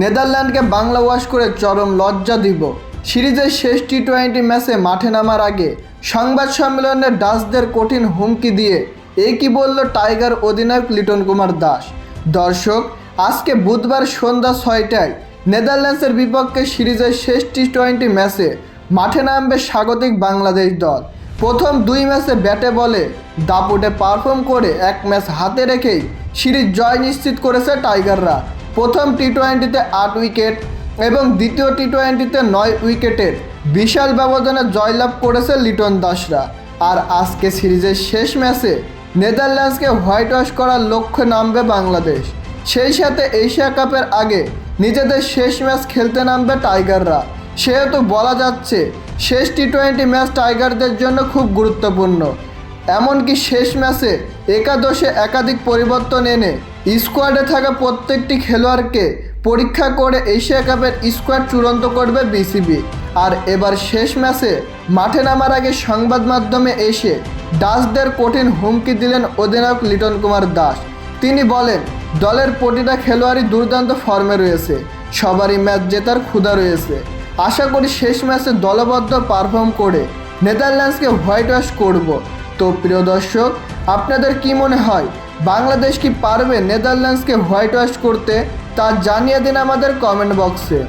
নেদারল্যান্ডকে Bangla wash করে চরম লজ্জা দিব। সিরিজের শেষ টি টোয়েন্টি ম্যাচে মাঠে নামার আগে সংবাদ সম্মেলনে ডাচদের কঠিন হুমকি দিয়ে এই কি বলল টাইগার অধিনায়ক লিটন কুমার দাস? দর্শক, আজকে বুধবার সন্ধ্যা ছয়টায় নেদারল্যান্ডসের বিপক্ষে সিরিজের শেষ টি টোয়েন্টি ম্যাচে মাঠে নামবে স্বাগতিক বাংলাদেশ দল। প্রথম দুই ম্যাচে ব্যাটে বলে দাপুটে পারফর্ম করে এক ম্যাচ হাতে রেখেই সিরিজ জয় নিশ্চিত করেছে টাইগাররা। প্রথম টি টোয়েন্টিতে আট উইকেট এবং দ্বিতীয় টি টোয়েন্টিতে নয় উইকেটের বিশাল ব্যবধানে জয়লাভ করেছে লিটন দাসরা। আর আজকে সিরিজের শেষ ম্যাচে নেদারল্যান্ডসকে হোয়াইট ওয়াশ করার লক্ষ্যে নামবে বাংলাদেশ। সেই সাথে এশিয়া কাপের আগে নিজেদের শেষ ম্যাচ খেলতে নামবে টাইগাররা। সেহেতু বলা যাচ্ছে, শেষ টি টোয়েন্টি ম্যাচ টাইগারদের জন্য খুব গুরুত্বপূর্ণ। এমনকি শেষ ম্যাচে একাদশে একাধিক পরিবর্তন এনে স্কোয়াডে থাকা প্রত্যেকটি খেলোয়াড়কে পরীক্ষা করে এশিয়া কাপের স্কোয়াড চূড়ান্ত করবে বিসিবি। আর এবার শেষ ম্যাচে মাঠে নামার আগে সংবাদ মাধ্যমে এসে ডাচদের কঠিন হুমকি দিলেন অধিনায়ক লিটন কুমার দাস। তিনি বলেন, দলের প্রতিটা খেলোয়াড়ই দুর্দান্ত ফর্মে রয়েছে। সবারই ম্যাচ জেতার ক্ষুধা রয়েছে। আশা করি শেষ ম্যাচে দলবদ্ধ পারফর্ম করে নেদারল্যান্ডসকে হোয়াইট ওয়াশ করব। তো প্রিয় দর্শক, আপনাদের কি মনে হয়? বাংলাদেশ কি পারবে নেদারল্যান্ডসকে হোয়াইট ওয়াশ করতে তা জানিয়ে দিন আমাদের কমেন্ট বক্সে।